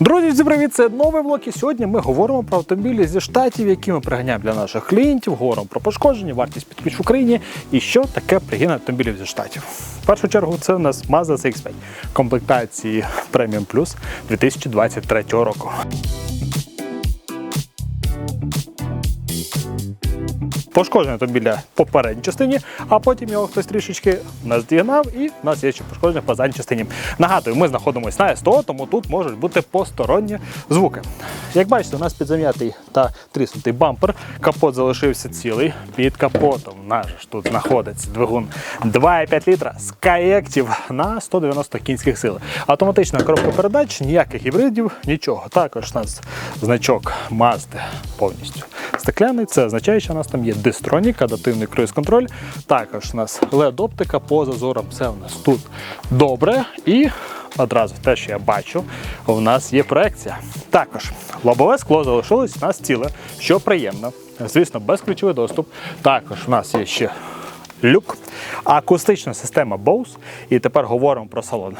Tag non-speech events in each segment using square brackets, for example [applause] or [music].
Друзі, всім привіт! Це новий влог. І сьогодні ми говоримо про автомобілі зі штатів, які ми приганяємо для наших клієнтів. Говоримо про пошкодження, вартість під ключ в Україні і що таке пригін автомобілів зі штатів. В першу чергу це у нас Mazda CX-5 комплектації Premium Plus 2023 року. Пошкодження автомобіля по передній частині, а потім його хтось трішечки наздігнав, і в нас є ще пошкодження по задній частині. Нагадую, ми знаходимося на СТО, тому тут можуть бути посторонні звуки. Як бачите, у нас підзам'ятий та тріснутий бампер. Капот залишився цілий. Під капотом наш тут знаходиться двигун 2,5 літра з каєктів на 190 кінських сил. Автоматична коробка передач, ніяких гібридів, нічого. Також у нас значок Mazda повністю стекляний. Це означає, що у нас там є дистронік, адаптивний круїз-контроль. Також у нас LED-оптика по зазорам. Все у нас тут добре. І одразу те, що я бачу, у нас є проекція. Також лобове скло залишилось у нас ціле, що приємно. Звісно, безключовий доступ. Також у нас є ще люк, акустична система Bose. І тепер говоримо про салон.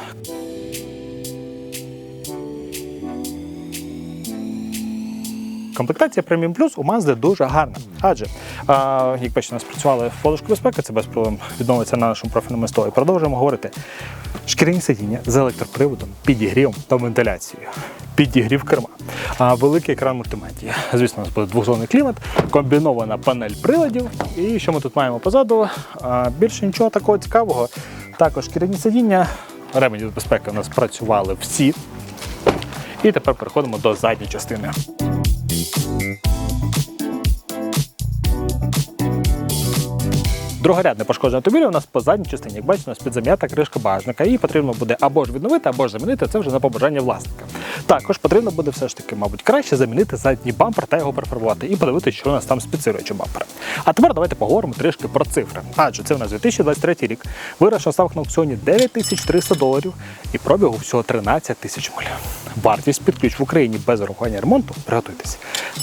Комплектація Premium Plus у Mazda дуже гарна. Адже, а, як бачите, нас працювали подушку безпеки, це без проблем відновиться на нашому профільному столі. Продовжуємо говорити. Шкіряні сидіння з електроприводом, підігрівом та вентиляцією. Підігрів керма, а, великий екран мультимедії. Звісно, у нас буде двохзонний клімат, комбінована панель приладів. І що ми тут маємо позаду? Більше нічого такого цікавого. Також шкіряні сидіння, ремені безпеки у нас працювали всі. І тепер переходимо до задньої частини. Другорядне пошкодження автомобіля у нас по задній частині. Як бачите, у нас підзам'ята кришка багажника. Її потрібно буде або ж відновити, або ж замінити. Це вже на побажання власника. Також потрібно буде все ж таки, мабуть, краще замінити задній бампер та його перефарбувати і подивитися, що у нас там з підсилювачем бампера. А тепер давайте поговоримо трішки про цифри. Адже це у нас 2023 рік. Вирішена ставка на аукціоні 9300 доларів і пробігу всього 13 тисяч миль. Вартість під ключ в Україні без урахування ремонту, приготуйтесь,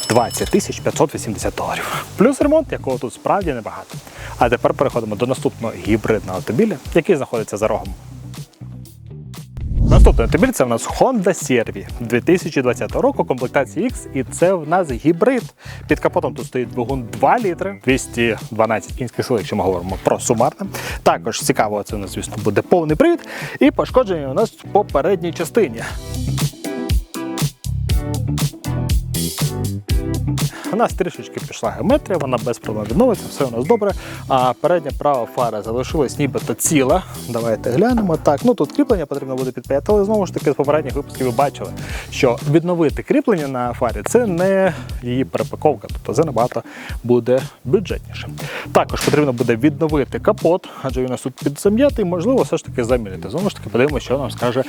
20 тисяч 580 доларів. Плюс ремонт, якого тут справді небагато. А тепер переходимо до наступного гібридного автомобіля, який знаходиться за рогом. Наступний автомобіль це в нас Honda CR-V 2020 року, комплектації X, і це в нас гібрид. Під капотом тут стоїть двигун 2 літри, 212 кінських сил, якщо ми говоримо про сумарне. Також цікаво, це у нас, звісно, буде повний привід. І пошкодження у нас по передній частині. У нас трішечки пішла геометрія, вона без проблем відновиться, все у нас добре. А передня права фара залишилась нібито ціла. Давайте глянемо. Так, ну тут кріплення потрібно буде підпаяти, але знову ж таки з попередніх випусків ви бачили, що відновити кріплення на фарі це не її перепаковка, тобто це набагато буде бюджетніше. Також потрібно буде відновити капот, адже він у нас тут підзам'ятий, можливо, все ж таки замінити. Знову ж таки, подивимося, що нам скаже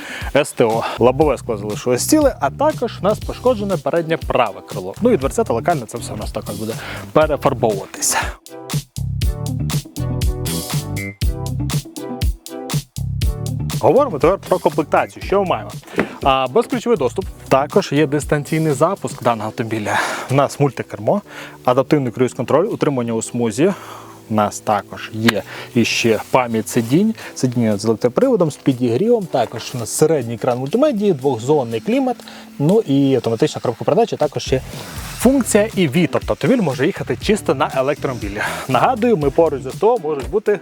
СТО. Лобове скло залишилось ціле, а також у нас пошкоджене переднє праве крило. Ну і дверцята локально це все у нас також буде перефарбовуватися. Говоримо тепер про комплектацію. Що ми маємо? А, безключовий доступ. Також є дистанційний запуск даного автомобіля. У нас мультикермо, адаптивний круїз-контроль, утримання у смузі. Нас також є іще пам'ять сидінь, сидіння з електроприводом, з підігрівом. Також у нас середній екран мультимедії, двохзонний клімат. Ну і автоматична коробка передачі. Також є функція EV, тобто автомобіль може їхати чисто на електромобілі. Нагадую, ми поруч з СТО можуть бути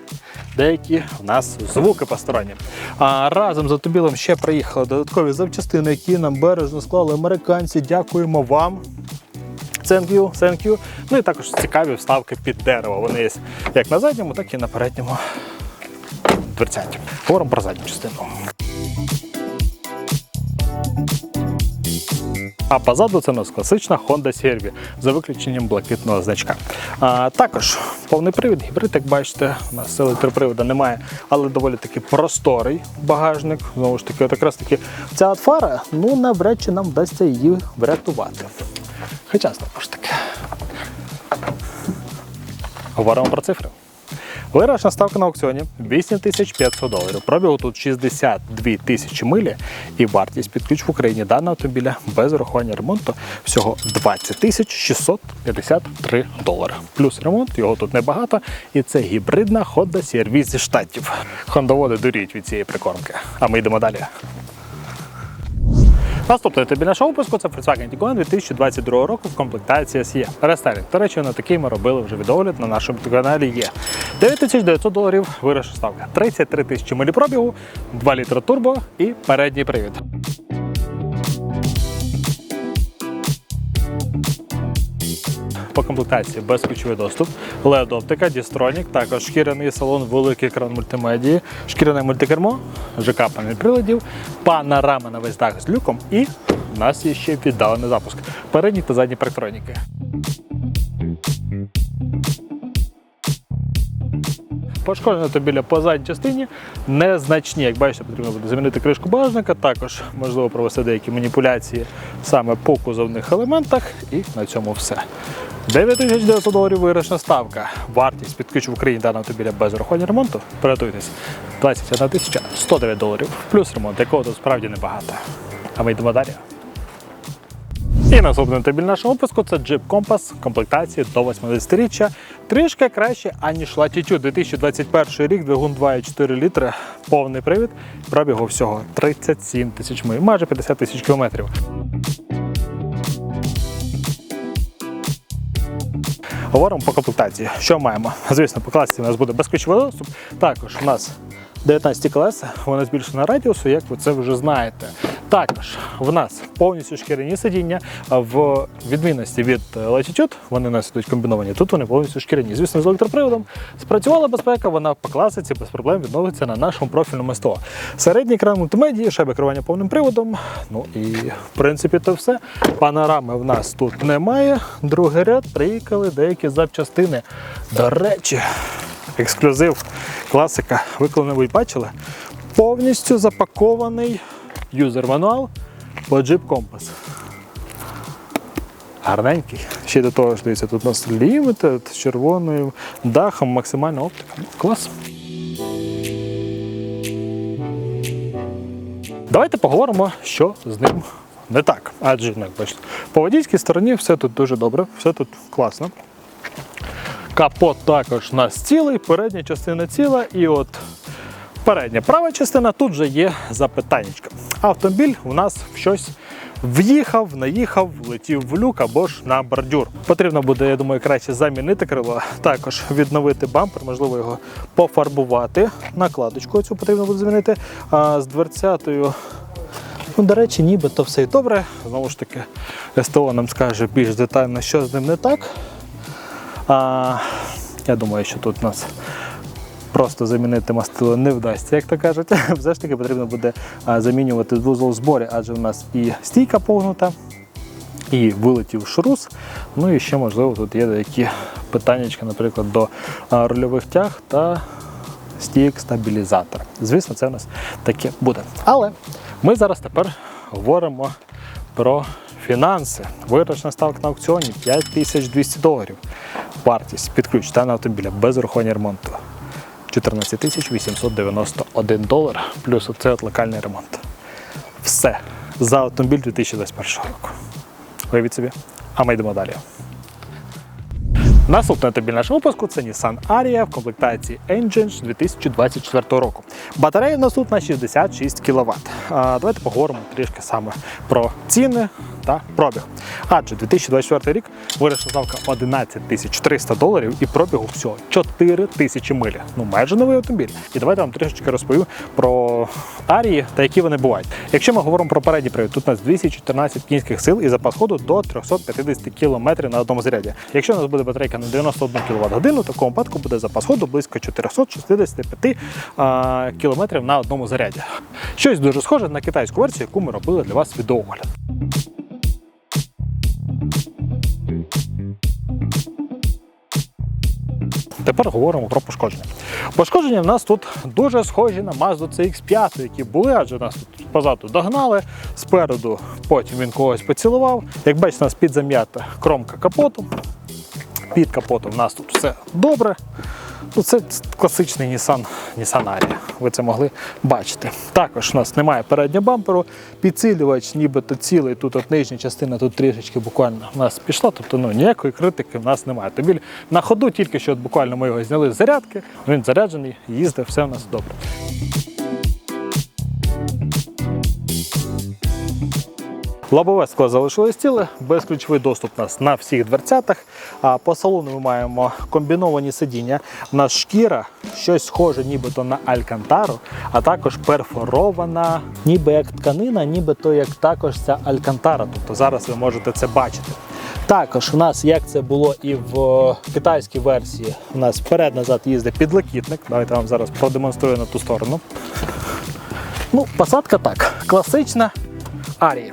деякі у нас звуки посторонні. А разом з автомобілем ще приїхали додаткові запчастини, які нам бережно склали американці. Дякуємо вам. Thank you, thank you. Ну і також цікаві вставки під дерево. Вони є як на задньому, так і на передньому дверцяті. Говоримо про задню частину. А позаду це у нас класична Honda CR-V за виключенням блакитного значка. А, також повний привід, гібрид, як бачите, у нас електроприводу немає, але доволі таки просторий багажник. Знову ж таки, от якраз таки ця фара, ну навряд чи нам вдасться її врятувати. Хоча знову ж таки. Говоримо про цифри. Виграшна ставка на аукціоні 8500 доларів. Пробігу тут 62 тисячі милі і вартість під ключ в Україні даного автомобіля без урахування ремонту всього 20 тисяч 653 долари. Плюс ремонт, його тут небагато, і це гібридна Honda CR-V зі штатів. Хондоводи дуріють від цієї прикормки. А ми йдемо далі. Наступний тобі нашого випуску це Volkswagen Tiguan 2022 року в комплектації SE. Рестайлінг. До речі, на такий ми робили вже відогляд на нашому каналі є. 9900 доларів вирішив ставка, 33 тисячі милі пробігу, 2 літри турбо і передній привід. По комплектації безключовий доступ, led оптика Distronic, також шкіряний салон, великий екран мультимедії, шкіряне мультикермо, ЖК панель приладів, панорама на весь дах з люком і в нас є ще віддалений запуск. Передні та задні парктроніки. Пошкоджено автомобіля по задній частині незначні. Як бачите, потрібно буде замінити кришку багажника, також можливо провести деякі маніпуляції саме по кузовних елементах. І на цьому все. 9900 доларів виграшна ставка. Вартість під в Україні даного автомобіля без урахування ремонту. Приготуйтесь 21 тисяча 109 доларів. Плюс ремонт, якого тут справді небагато. А ми йдемо далі. І наступний автомобіль нашого випуску це Jeep Compass комплектації до 80-річчя. Трішки краще, аніж Latitude 2021 рік, двигун 2,4 літри, повний привід, пробігу всього 37 тисяч миль, майже 50 тисяч кілометрів. Говоримо по комплектації. Що маємо? Звісно, по класі у нас буде безключовий доступ. Також у нас 19 колеса, вони збільшена радіусу, як ви це вже знаєте. Також в нас повністю шкіряні сидіння. В відмінності від Latitude, вони у нас ідуть комбіновані. Тут вони повністю шкіряні. Звісно, з електроприводом спрацювала безпека, вона по класиці без проблем відновиться на нашому профільному СТО. Середній екран мультимедії, шайби керування повним приводом. Ну і в принципі то все. Панорами в нас тут немає. Другий ряд приїхали деякі запчастини. До речі, ексклюзив, класика. Ви коли-небудь бачили? Повністю запакований юзер-мануал по Jeep Compass. Гарненький. Ще до того ж, дивіться, тут у нас лімітед з червоною дахом, максимальна оптика. Клас. Давайте поговоримо, що з ним не так. Адже, ну, як бачите, по водійській стороні все тут дуже добре, все тут класно. Капот також у цілий, передня частина ціла, і от передня права частина тут же є запитаннячка. Автомобіль у нас в щось в'їхав, наїхав, влетів в люк або ж на бордюр. Потрібно буде, я думаю, краще замінити крило, також відновити бампер, можливо, його пофарбувати. Накладочку цю потрібно буде змінити. А з дверцятою Ну, до речі, нібито все і добре. Знову ж таки, СТО нам скаже більш детально, що з ним не так. А, я думаю, що тут нас просто замінити мастило не вдасться, як то кажуть. [laughs] Все ж таки потрібно буде замінювати вузол в зборі, адже у нас і стійка погнута, і вилетів шрус. Ну і ще, можливо, тут є деякі питання, наприклад, до рульових тяг та стійок стабілізатора. Звісно, це у нас таке буде. Але ми зараз тепер говоримо про фінанси. Виграшна ставка на аукціоні 5200 доларів. Вартість під ключ та на автомобіля без урахування ремонту. 14 891 долар, плюс оце от локальний ремонт. Все за автомобіль 2021 року. Уявіть собі. А ми йдемо далі. Наступний автомобіль нашого випуску це Nissan Ariya в комплектації Engine 2024 року. Батарея у нас тут на 66 кВт. Давайте поговоримо трішки саме про ціни та пробіг. Адже 2024 рік вирішила ставка 11 тисяч 300 доларів і пробігу всього 4 тисячі милі. Ну майже новий автомобіль. І давайте вам трішечки розповім про Арії та які вони бувають. Якщо ми говоримо про передній привід, тут у нас 214 кінських сил і запас ходу до 350 км на одному заряді. Якщо у нас буде батарейка на 91 кВт годину, в такому випадку буде запас ходу близько 465 км на одному заряді. Щось дуже схоже на китайську версію, яку ми робили для вас відеоогляд. Тепер говоримо про пошкодження. Пошкодження в нас тут дуже схожі на Mazda CX5, які були, адже нас тут позаду догнали, спереду потім він когось поцілував. Як бачите, у нас підзам'ята кромка капоту. Під капотом в нас тут все добре. Ну, це класичний Nissan, Nissan Ariya. Ви це могли бачити. Також у нас немає переднього бамперу, підсилювач нібито цілий. Тут от нижня частина тут трішечки буквально у нас пішла, тобто ну, ніякої критики в нас немає. Тобі на ходу, тільки що от буквально ми його зняли з зарядки, він заряджений, їздив, все у нас добре. Лобове скло залишилось ціле, безключовий доступ у нас на всіх дверцятах. А по салону ми маємо комбіновані сидіння. У нас шкіра, щось схоже нібито на алькантару, а також перфорована, ніби як тканина, нібито як також ця алькантара. Тобто зараз ви можете це бачити. Також у нас, як це було і в китайській версії, у нас вперед-назад їздить підлокітник. Давайте вам зараз продемонструю на ту сторону. Ну, посадка так, класична арії.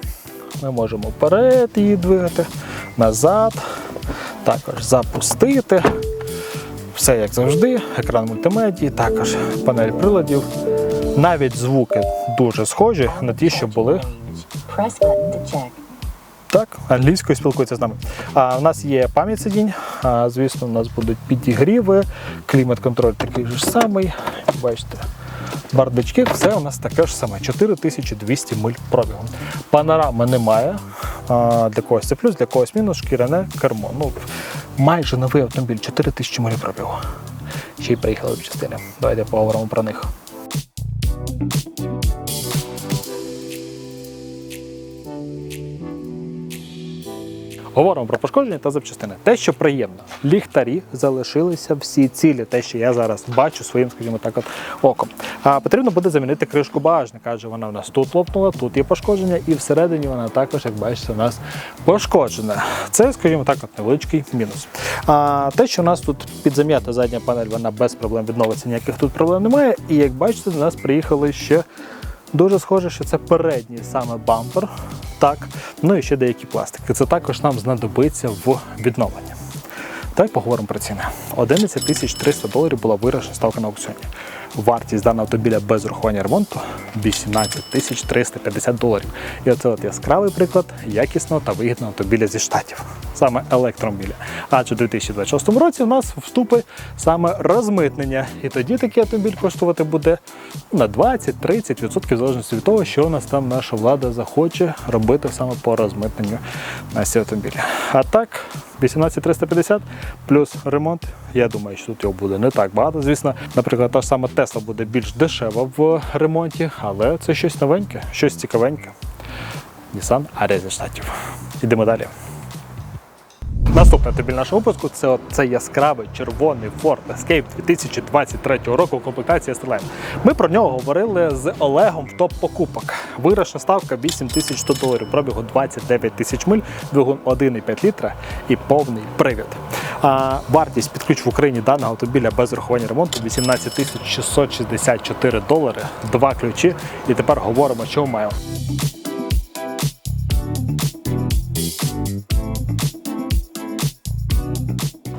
Ми можемо вперед її двигати, назад, також запустити. Все як завжди, екран мультимедії, також панель приладів. Навіть звуки дуже схожі на ті, що були так, англійською спілкується з нами. А, у нас є пам'ять сидінь. А, звісно, у нас будуть підігріви, клімат-контроль такий же ж самий. Бачите, бардачки, все у нас таке ж саме. 4200 миль пробігу. Панорами немає. Для когось це плюс, для когось мінус, шкіряне кермо. Ну, майже новий автомобіль, 4000 миль пробігу. Ще й приїхали в частини. Давайте поговоримо про них. Говоримо про пошкодження та запчастини. Те, що приємно, ліхтарі залишилися всі цілі, те, що я зараз бачу своїм, скажімо так, от оком. А потрібно буде замінити кришку багажника, адже вона у нас тут лопнула, тут є пошкодження, і всередині вона також, як бачите, у нас пошкоджена. Це, скажімо так, от невеличкий мінус. А те, що у нас тут підзам'ята задня панель, вона без проблем відновиться, ніяких тут проблем немає. І як бачите, до нас приїхали ще. Дуже схоже, що це передній саме бампер. Так, ну і ще деякі пластики. Це також нам знадобиться в відновленні. Давай поговоримо про ціни. 11 300 доларів була виграшна ставка на аукціоні. Вартість даного автомобіля без урахування ремонту 18 тисяч 350 доларів. І оце от яскравий приклад якісного та вигідного автомобіля зі штатів, саме електромобіля. Адже у 2026 році у нас вступить саме розмитнення. І тоді такий автомобіль коштувати буде на 20-30% в залежності від того, що у нас там наша влада захоче робити саме по розмитненню на ці автомобілі. А так, 18350 плюс ремонт. Я думаю, що тут його буде не так багато. Звісно, наприклад, та ж сама Тесла буде більш дешева в ремонті, але це щось новеньке, щось цікавеньке. Nissan Арезі зі штатів. Ідемо далі. Наступний автомобіль нашого випуску це цей яскравий червоний Ford Escape 2023 року в комплектації S-Line. Ми про нього говорили з Олегом в топ покупок. Виграшна ставка 8100 доларів, пробігу 29 тисяч миль, двигун 1,5 літра і повний привід. А вартість під ключ в Україні даного автомобіля без урахування ремонту 18 тисяч 664 долари, два ключі. І тепер говоримо, що маємо.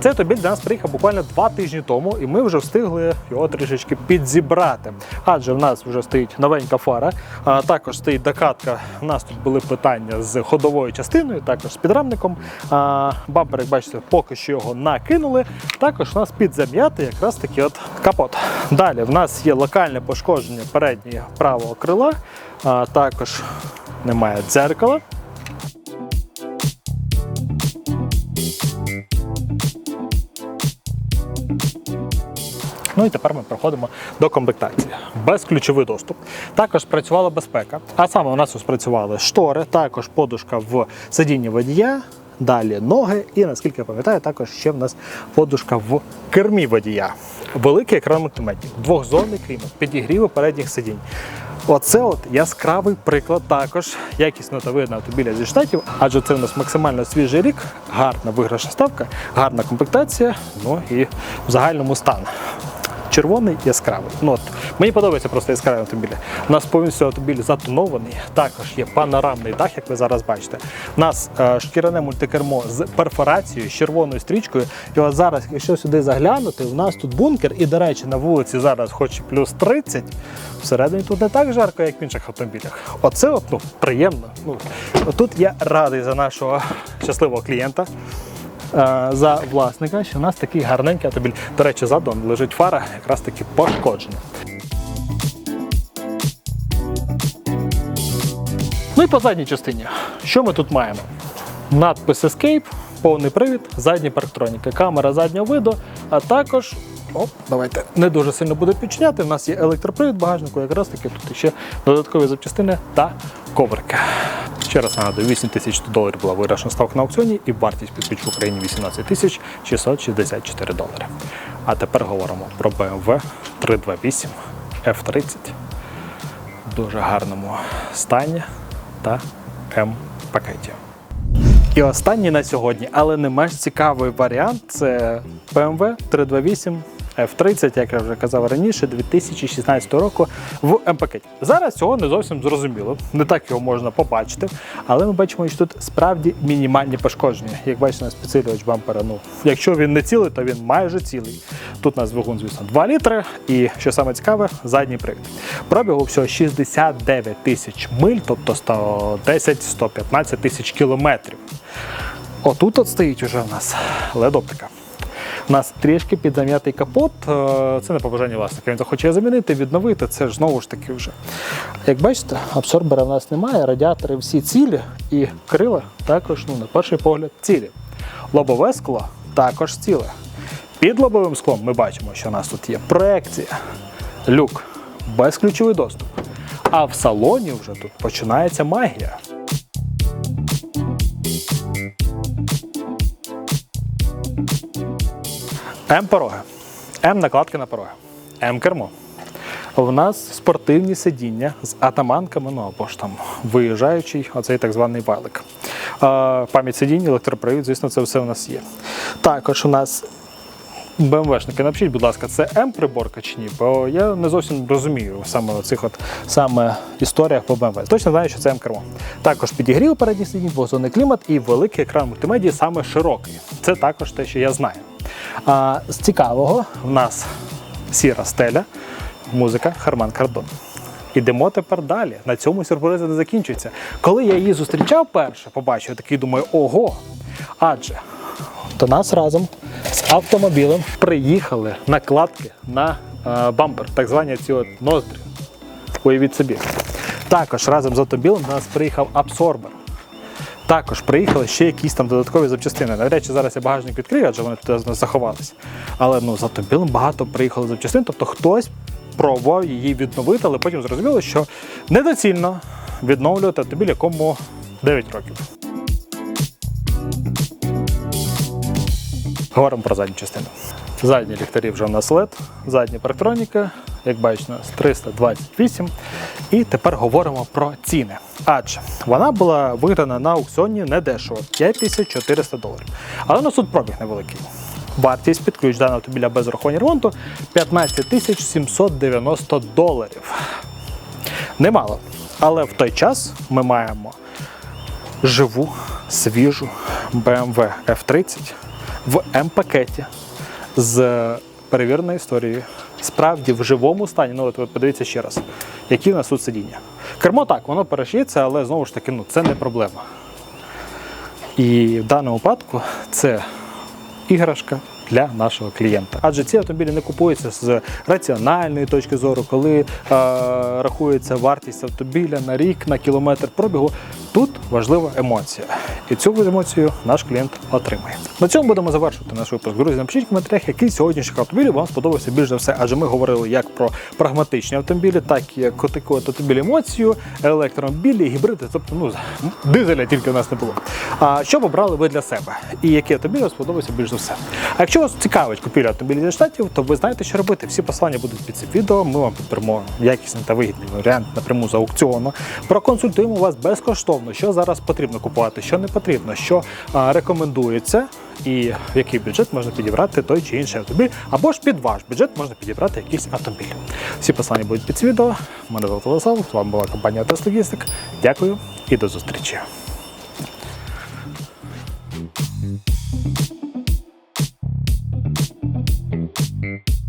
Цей автомобіль до нас приїхав буквально два тижні тому, і ми вже встигли його трішечки підзібрати. Адже в нас вже стоїть новенька фара, а також стоїть докатка. У нас тут були питання з ходовою частиною, також з підрамником. А, бампер, як бачите, поки що його накинули. Також у нас підзам'ятий якраз таки от капот. Далі в нас є локальне пошкодження переднього правого крила, а також немає дзеркала. Ну і тепер ми переходимо до комплектації. Безключовий доступ. Також спрацювала безпека. А саме у нас спрацювали штори, також подушка в сидінні водія, далі ноги, і наскільки я пам'ятаю, також ще в нас подушка в кермі водія. Великий екран мультимедії, двохзонний клімат, підігріви передніх сидінь. Оце от яскравий приклад також якісного та видного автомобіля зі штатів, адже це у нас максимально свіжий рік, гарна виграшна ставка, гарна комплектація, ну і в загальному стан. Червоний яскравий. Ну, от, мені подобається просто яскраві автомобілі. У нас повністю автомобіль затонований. Також є панорамний дах, як ви зараз бачите. У нас е, шкіряне мультикермо з перфорацією, з червоною стрічкою. І от зараз, якщо сюди заглянути, у нас тут бункер, і, до речі, на вулиці зараз хоч плюс 30, всередині тут не так жарко, як в інших автомобілях. Оце от, ну, приємно. Ну, тут я радий за нашого щасливого клієнта за власника, що у нас такий гарненький автомобіль. До речі, ззаду лежить фара, якраз таки пошкоджена. Ну і по задній частині. Що ми тут маємо? Надпис Escape, повний привід, задні парктроніки, камера заднього виду, а також Оп, давайте не дуже сильно буде підчиняти. У нас є електропривід багажнику, якраз таки тут ще додаткові запчастини та коврики. Ще раз нагадую, 8 тисяч доларів була виграшна ставка на аукціоні і вартість під ключ в Україні 18 тисяч 664 долари. А тепер говоримо про BMW 328 F30 в дуже гарному стані та М-пакеті. І останній на сьогодні, але не менш цікавий варіант це BMW 328 F30, як я вже казав раніше, 2016 року в М-пакеті. Зараз цього не зовсім зрозуміло, не так його можна побачити, але ми бачимо, що тут справді мінімальні пошкодження. Як бачите, на підсилювач бампера, ну, якщо він не цілий, то він майже цілий. Тут у нас двигун, звісно, 2 літри, і що саме цікаве, задній привід. Пробігу всього 69 тисяч миль, тобто 110-115 тисяч кілометрів. Отут от стоїть уже у нас ледоптика. У нас трішки підзам'ятий капот. е, Це не побажання власника. Він захоче замінити, відновити. Це ж знову ж таки вже. Як бачите, абсорбера в нас немає, радіатори всі цілі, і крила також, ну, на перший погляд, цілі. Лобове скло також ціле. Під лобовим склом ми бачимо, що у нас тут є проекція, люк, безключовий доступ. А в салоні вже тут починається магія. М-пороги, М-накладки на пороги, М-кермо. В нас спортивні сидіння з атаманками, ну або ж там виїжджаючий, оцей так званий валик. Пам'ять сидінь, електропривід, звісно, це все у нас є. Також у нас БМВшники, напишіть, будь ласка, це М-приборка чи ні? Бо я не зовсім розумію саме оцих от саме історіях по БМВ. Точно знаю, що це М-кермо. Також підігрів передній сидінь, двозонний клімат і великий екран мультимедії, саме широкий. Це також те, що я знаю. А з цікавого в нас сіра стеля, музика Харман Кардон. Ідемо тепер далі. На цьому сюрпризи не закінчуються. Коли я її зустрічав перше, побачив, такий думаю, ого. Адже до нас разом з автомобілем приїхали накладки на е, бампер, так звані ці от ноздрі. Уявіть собі. Також разом з автомобілем до нас приїхав абсорбер. Також приїхали ще якісь там додаткові запчастини. Навряд чи зараз я багажник відкрию, адже вони туди заховалися. Але ну, з автомобілем багато приїхало запчастин, тобто хтось пробував її відновити, але потім зрозуміло, що недоцільно відновлювати автомобіль, якому 9 років. Говоримо про задню частину. Задні ліхтарі вже у нас LED, задня парктроніка, як бачите, нас 328. І тепер говоримо про ціни. Адже вона була виграна на аукціоні недешево 5400 доларів. Але у нас тут пробіг невеликий. Вартість під ключ даного автомобіля без рахування ремонту 15 790 доларів. Немало. Але в той час ми маємо живу, свіжу BMW F30 в М-пакеті з перевіреною історією. Справді в живому стані, ну от ви подивіться ще раз, які в нас тут сидіння. Кермо так, воно перешиється, але знову ж таки, ну це не проблема. І в даному випадку це іграшка для нашого клієнта. Адже ці автомобілі не купуються з раціональної точки зору, коли е, рахується вартість автомобіля на рік, на кілометр пробігу. Тут важлива емоція. І цю емоцію наш клієнт отримає. На цьому будемо завершувати наш випуск. Друзі, напишіть в коментарях, який з сьогоднішніх автомобілів вам сподобався більш за все. Адже ми говорили як про прагматичні автомобілі, так і як таку автомобіль емоцію, електромобілі, гібриди. Тобто, ну дизеля тільки в нас не було. А що б обрали ви для себе? І який автомобіль вам сподобався більш за все? А якщо вас цікавить купівля автомобілів зі штатів, то ви знаєте, що робити. Всі посилання будуть під цим відео. Ми вам підберемо якісний та вигідний варіант напряму з аукціону. Проконсультуємо вас безкоштовно, що зараз потрібно купувати, що не потрібно, що рекомендується. І в який бюджет можна підібрати той чи інший автомобіль, або ж під ваш бюджет можна підібрати якийсь автомобіль. Всі посилання будуть під відео. Мене звати Владислав, з вами була компанія Теслогістик. Дякую і до зустрічі. You.